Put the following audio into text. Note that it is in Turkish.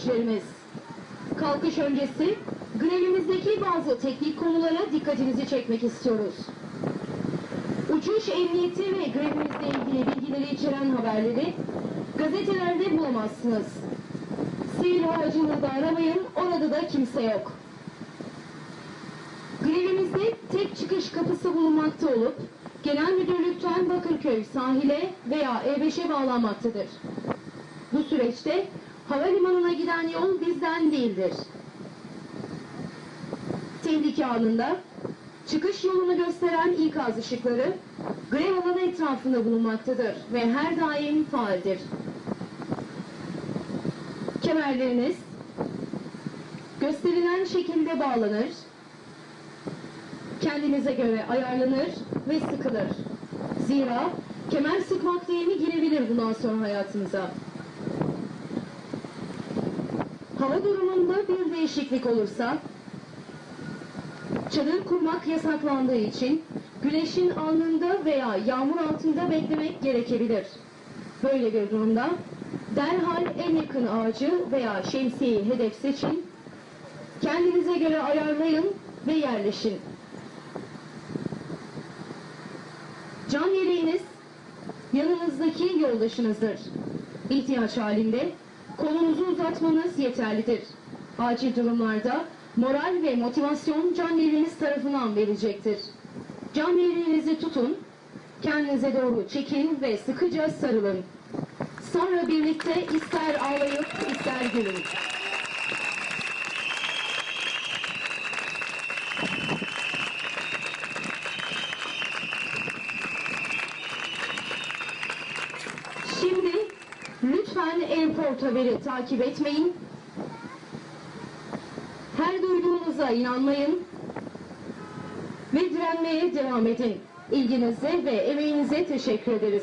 destekçilerimiz. Kalkış öncesi grevimizdeki bazı teknik konulara dikkatinizi çekmek istiyoruz. Uçuş emniyeti ve grevimizle ilgili bilgileri içeren haberleri gazetelerde bulamazsınız. Sivil havacılığı da aramayın, orada da kimse yok. Grevimizde tek çıkış kapısı bulunmakta olup, Genel Müdürlükten Bakırköy sahile veya E5'e bağlanmaktadır. Bu süreçte havalimanına giden yol bizden değildir. Tehlike anında çıkış yolunu gösteren ikaz ışıkları grev alanı etrafında bulunmaktadır ve her daim faaldir. Kemerleriniz gösterilen şekilde bağlanır, kendinize göre ayarlanır ve sıkılır. Zira kemer sıkmak deyimi girebilir bundan sonra hayatınıza. Hava durumunda bir değişiklik olursa çadır kurmak yasaklandığı için güneşin alnında veya yağmur altında beklemek gerekebilir. Böyle bir durumda derhal en yakın ağacı veya şemsiyeyi hedef seçin, kendinize göre ayarlayın ve yerleşin. Can yeleğiniz yanınızdaki yoldaşınızdır. İhtiyaç halinde kolunuzu uzatmanız yeterlidir. Acil durumlarda moral ve motivasyon can yeleğiniz tarafından verilecektir. Can yeleğinizi tutun, kendinize doğru çekin ve sıkıca sarılın. Sonra birlikte ister ağlayıp ister gülün. Lütfen Airport haberi takip etmeyin. Her duyduğunuza inanmayın. Ve direnmeye devam edin. İlginize ve emeğinize teşekkür ederiz.